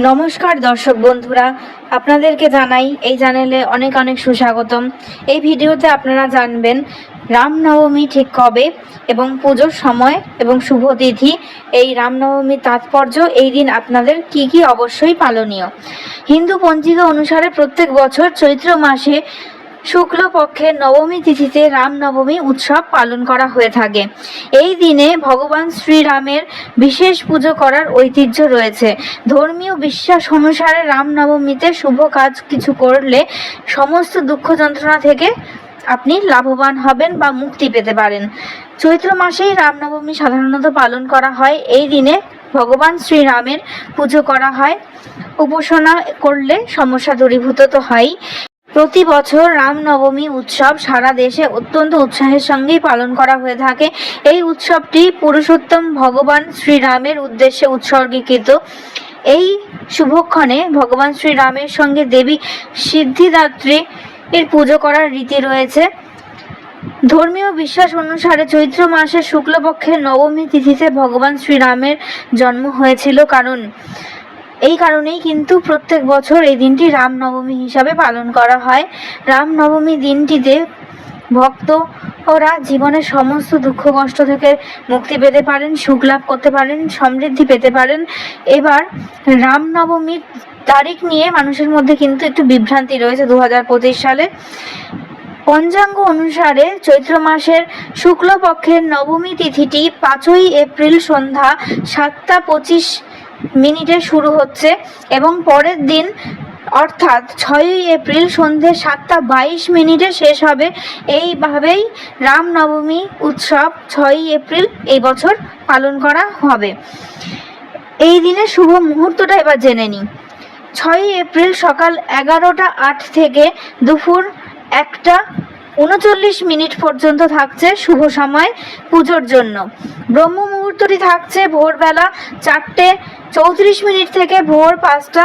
নমস্কার দর্শক বন্ধুরা, আপনাদেরকে জানাই, এই চ্যানেলে অনেক অনেক সুস্বাগতম। এই ভিডিওতে আপনারা জানবেন, রামনবমী ঠিক কবে এবং পুজোর সময় এবং শুভ তিথি, এই রামনবমীর তাৎপর্য, এই দিন আপনাদের কি কি অবশ্যই পালনীয়। হিন্দু পঞ্জিকা অনুসারে প্রত্যেক বছর চৈত্র মাসে শুক্লপক্ষের নবমী তিথিতে রামনবমী উৎসব পালন করা হয়ে থাকে। এই দিনে ভগবান শ্রীরামের বিশেষ পুজো করার ঐতিহ্য রয়েছে। ধর্মীয় বিশ্বাস অনুসারে রামনবমীতে শুভ কাজ কিছু করলে সমস্ত দুঃখ যন্ত্রণা থেকে আপনি লাভবান হবেন বা মুক্তি পেতে পারেন। চৈত্র মাসেই রামনবমী সাধারণত পালন করা হয়। এই দিনে ভগবান শ্রীরামের পুজো করা হয়। উপাসনা করলে সমস্যা দূরীভূত তো হয়ই। প্রতি বছর রামনবমী উৎসব সারা দেশে অত্যন্ত উৎসাহের সঙ্গেই পালন করা হয়ে থাকে। এই উৎসবটি পুরুষোত্তম ভগবান শ্রীরামের উদ্দেশ্যে উৎসর্গীকৃত। এই শুভক্ষণে ভগবান শ্রীরামের সঙ্গে দেবী সিদ্ধিদাত্রী এর পুজো করার রীতি রয়েছে। ধর্মীয় বিশ্বাস অনুসারে চৈত্র মাসের শুক্লপক্ষের নবমী তিথিতে ভগবান শ্রীরামের জন্ম হয়েছিল। কারণ এই কারণেই কিন্তু প্রত্যেক বছর এই দিনটি রামনবমী হিসাবে পালন করা হয়। রামনবমী দিনটিতে ভক্ত ওরা জীবনের সমস্ত দুঃখ, কষ্ট থেকে মুক্তি পেতে পারেন, সুখ লাভ করতে পারেন, সমৃদ্ধি পেতে পারেন। এবার রামনবমীর তারিখ নিয়ে মানুষের মধ্যে কিন্তু একটু বিভ্রান্তি রয়েছে দু হাজার পঁচিশ সালে। পঞ্চাঙ্গ অনুসারে চৈত্র মাসের শুক্লপক্ষের নবমী তিথিটি পাঁচই এপ্রিল সন্ধ্যা সাতটা পঁচিশ মিনিটে শুরু হচ্ছে এবং পরের দিন অর্থাৎ ছয়ই এপ্রিল সন্ধে সাতটা বাইশ মিনিটে শেষ হবে। এইভাবেই রামনবমী উৎসব ছয়ই এপ্রিল এই বছর পালন করা হবে। এই দিনের শুভ মুহূর্তটা এবার জেনে নিই। ছয়ই এপ্রিল সকাল এগারোটা আট থেকে দুপুর একটা উনচল্লিশ মিনিট পর্যন্ত থাকছে শুভ সময় পুজোর জন্য। ব্রহ্ম মুহূর্তটি থাকছে ভোরবেলা চারটে চৌত্রিশ মিনিট থেকে ভোর পাঁচটা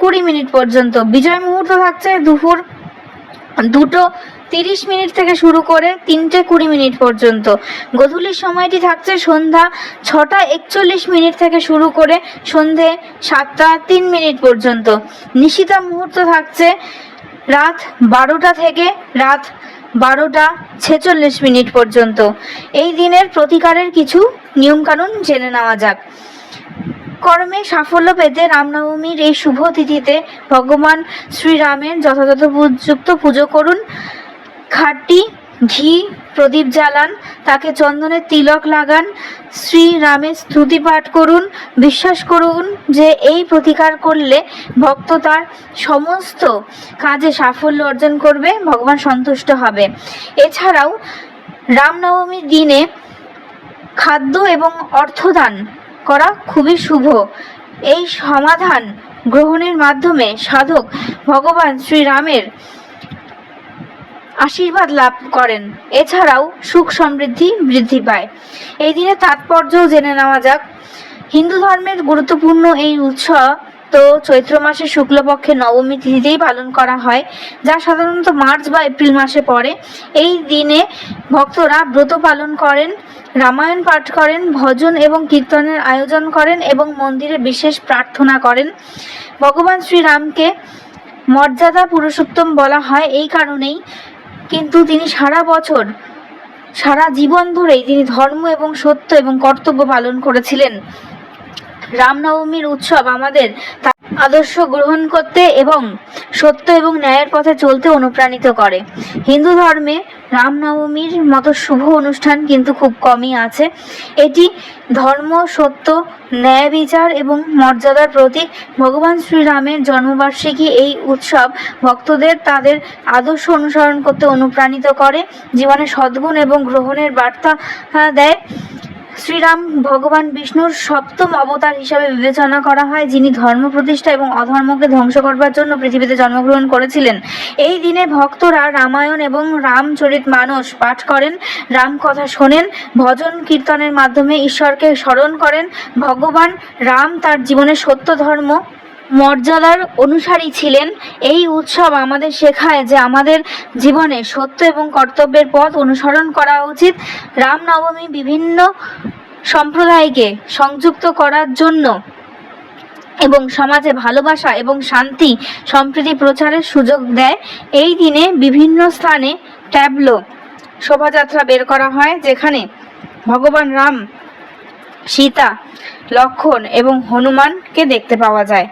কুড়ি মিনিট পর্যন্ত। বিজয় মুহূর্ত থাকছে দুপুর দুটো তিরিশ মিনিট থেকে শুরু করে তিনটে কুড়ি মিনিট পর্যন্ত। গধূলির সময়টি থাকছে সন্ধ্যা ছটা একচল্লিশ মিনিট থেকে শুরু করে সন্ধে সাতটা তিন মিনিট পর্যন্ত। নিশিতা মুহূর্ত থাকছে রাত বারোটা থেকে রাত বারোটা ছেচল্লিশ মিনিট পর্যন্ত। এই দিনের প্রতিকারের কিছু নিয়মকানুন জেনে নেওয়া যাক। কর্মে সাফল্য পেতে রামনবমীর এই শুভ তিথিতে ভগবান শ্রীরামের যথাযথ যুক্ত পুজো করুন। খাঁটি ঘি, প্রদীপ জ্বালান, তাকে চন্দনের তিলক লাগান। শ্রীরামের স্তুতি পাঠ করুন, বিশ্বাস করুন যে এই প্রতিকার করলে ভক্ত তার সমস্ত কাজে সাফল্য অর্জন করবে, ভগবান সন্তুষ্ট হবে। এছাড়াও রামনবমীর দিনে খাদ্য এবং অর্থদান করা খুবই শুভ। এই সমাধান গ্রহণের মাধ্যমে সাধক ভগবান শ্রীরামের আশীর্বাদ লাভ করেন। এছাড়াও সুখ সমৃদ্ধি বৃদ্ধি পায়। এই দিনের তাৎপর্যও জেনে নেওয়া যাক। হিন্দু ধর্মের গুরুত্বপূর্ণ এই উৎসব তো চৈত্র মাসের শুক্লপক্ষে নবমী তিথিতেই পালন করা হয়, যা সাধারণত মার্চ বা এপ্রিল মাসে পড়ে। এই দিনে ভক্তরা ব্রত পালন করেন, রামায়ণ পাঠ করেন, ভজন এবং কীর্তনের আয়োজন করেন এবং মন্দিরে বিশেষ প্রার্থনা করেন। ভগবান শ্রীরামকে মর্যাদা পুরুষোত্তম বলা হয়। এই কারণেই কিন্তু তিনি সারা বছর, সারা জীবন ধরেই তিনি ধর্ম এবং সত্য এবং কর্তব্য পালন করেছিলেন। রামনবমীর উৎসব আমাদের আদর্শ গ্রহণ করতে এবং সত্য এবং ন্যায়ের পথে চলতে অনুপ্রাণিত করে। হিন্দু ধর্মে রামনবমীর মতো শুভ অনুষ্ঠান কিন্তু খুব কমই আছে। এটি ধর্ম, সত্য, ন্যায় বিচার এবং মর্যাদার প্রতীক। ভগবান শ্রীরামের জন্মবার্ষিকী এই উৎসব ভক্তদের তাদের আদর্শ অনুসরণ করতে অনুপ্রাণিত করে। জীবনে সদ্গুণ এবং গ্রহণের বার্তা দেয়। শ্রীরাম ভগবান বিষ্ণুর সপ্তম অবতার হিসাবে বিবেচনা করা হয়, যিনি ধর্ম প্রতিষ্ঠা এবং অধর্মকে ধ্বংস করবার জন্য পৃথিবীতে জন্মগ্রহণ করেছিলেন। এই দিনে ভক্তরা রামায়ণ এবং রামচরিত মানস পাঠ করেন, রাম কথা শোনেন, ভজন কীর্তনের মাধ্যমে ঈশ্বরকে স্মরণ করেন। ভগবান রাম তার জীবনের সত্য ধর্ম মর্যাদার অনুসারী ছিলেন। এই উৎসব আমাদের শেখায় যে আমাদের জীবনে সত্য এবং কর্তব্যের পথ অনুসরণ করা উচিত। রামনবমী বিভিন্ন সম্প্রদায়কে সংযুক্ত করার জন্য এবং সমাজে ভালোবাসা এবং শান্তি সম্প্রীতি প্রচারের সুযোগ দেয়। এই দিনে বিভিন্ন স্থানে ট্যাবলো শোভাযাত্রা বের করা হয়, যেখানে ভগবান রাম, সীতা, লক্ষণ এবং হনুমানকে দেখতে পাওয়া যায়।